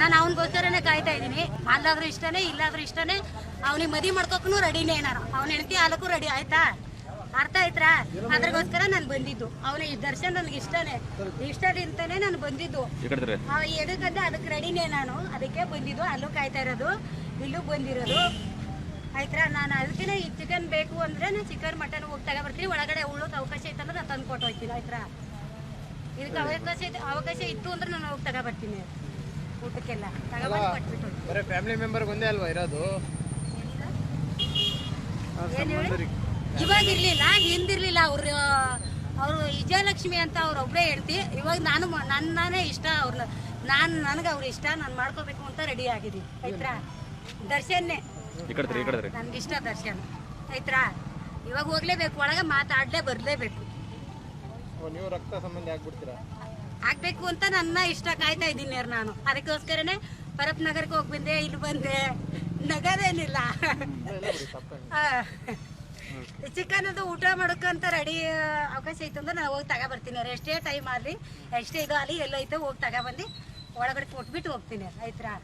ನಾನು ಅವನಿಗೋಸ್ಕರನೇ ಕಾಯ್ತಾ ಇದ್ದೀನಿ. ಅಲ್ಲಾದ್ರೂ ಇಷ್ಟನೇ ಇಲ್ಲಾದ್ರೂ ಇಷ್ಟನೇ. ಅವನಿಗೆ ಮದಿ ಮಾಡ್ಕೋಕ್ಕೂ ರೆಡಿನೇ ನಾನು ಅವನ ಹೆಂಡತಿ ಹಾಲಕ್ಕೂ ರೆಡಿ ಆಯ್ತಾ? ಅರ್ಥ ಆಯ್ತಾ? ಅದ್ರಗೋಸ್ಕರ ನಾನು ಬಂದಿದ್ದು. ಅವನ ಈ ದರ್ಶನ್ ನನಗೆ ಇಷ್ಟನೇ. ಇಷ್ಟದಿಂದನೇ ನಾನು ಬಂದಿದ್ದು. ಎದಕ್ಕಂದ್ರೆ ಅದಕ್ಕೆ ರೆಡಿನೇ ನಾನು. ಅದಕ್ಕೆ ಬಂದಿದ್ದು. ಅಲ್ಲೂ ಕಾಯ್ತಾ ಇರೋದು. ಇಲ್ಲೂ ಬಂದಿರೋದು. ಆಯ್ತಾ? ನಾನು ಅದಕ್ಕೆ ಈ ಚಿಕನ್ ಬೇಕು ಅಂದ್ರೆ ನಾನು ಚಿಕನ್ ಮಟನ್ ಹೋಗಿ ತಗೊಬರ್ತೀನಿ. ಒಳಗಡೆ ಉಳ್ಳೋಕೆ ಅವಕಾಶ ಇತ್ತಂದ್ರೆ ನಾನು ತಂದು ಕೊಟ್ಟು ಹೋಗ್ತೀನಿ ಆಯ್ತಾ? ಇದಕ್ಕೆ ಅವಕಾಶ ಅವಕಾಶ ಇತ್ತು ಅಂದ್ರೆ ನಾನು ಹೋಗಿ ತಗೊಬರ್ತೀನಿ. ಊಟಕ್ಕೆಲ್ಲ ತಗೊಬಂದು ಕೊಟ್ಬಿಟ್ಟು ಹೋಗ್ತೀನಿ. ಬರೀ ಫ್ಯಾಮಿಲಿ ಮೆಂಬರ್ ಒಂದೇ ಅಲ್ವಾ ಇರೋದು? ಏನ್ ಹೇಳಿ ಇವಾಗ ಇರ್ಲಿಲ್ಲ ಹಿಂದಿರ್ಲಿಲ್ಲ ಅವ್ರು ಅವರು ವಿಜಯಲಕ್ಷ್ಮಿ ಅಂತ ಅವ್ರ ಒಬ್ಬರೇ ಹೇಳ್ತಿ ಇವಾಗ ನಾನು ನನ್ನೇ ನನ್ನನೇ ಇಷ್ಟ ಅವ್ರನ್ನ ನಾನು ನನಗೆ ಅವ್ರ ಇಷ್ಟ ನಾನು ಮಾಡ್ಕೋಬೇಕು ಅಂತ ರೆಡಿ ಆಗಿದ್ದೀನಿ. ಆಯ್ತಾ ದರ್ಶನ್ನೇ. ನನ್ಗಿಷ್ಟ ದರ್ಶನ್. ಆಯ್ತಾ ಇವಾಗ ಹೋಗ್ಲೇಬೇಕು ಒಳಗೆ ಮಾತಾಡಲೇ ಬರ್ಲೇಬೇಕು. ಓ, ನೀವು ರಕ್ತ ಸಂಬಂಧಿ ಆಗ್ಬಿಡ್ತೀರಾ? ಆಗ್ಬೇಕು ಅಂತ ನನ್ನ ಇಷ್ಟ ಕಾಯ್ತಾ ಇದ್ದೀನಿ ಯಾರು ನಾನು. ಅದಕ್ಕೋಸ್ಕರನೇ ಪರಪ್ ನಗರಕ್ಕೆ ಹೋಗಿ ಬಂದೆ, ಇಲ್ಲಿ ಬಂದೆ. ನಗದೇನಿಲ್ಲ. ಚಿಕನ್ ಅದು ಊಟ ಮಾಡೋಕ್ಕಂತ ರೆಡಿ ಅವಕಾಶ ಇತ್ತು ಅಂದ್ರೆ ನಾವು ಹೋಗಿ ತಗೊಬರ್ತೀನಿ. ಅವ್ರು ಎಷ್ಟೇ ಟೈಮ್ ಆಗಲಿ, ಎಷ್ಟೇ ಇದು ಎಲ್ಲ ಎಲ್ಲೈತೆ ಹೋಗಿ ತಗೊಬಂದು ಒಳಗಡೆ ಕೊಟ್ಬಿಟ್ಟು ಹೋಗ್ತೀನಿ. ಆಯ್ತಾ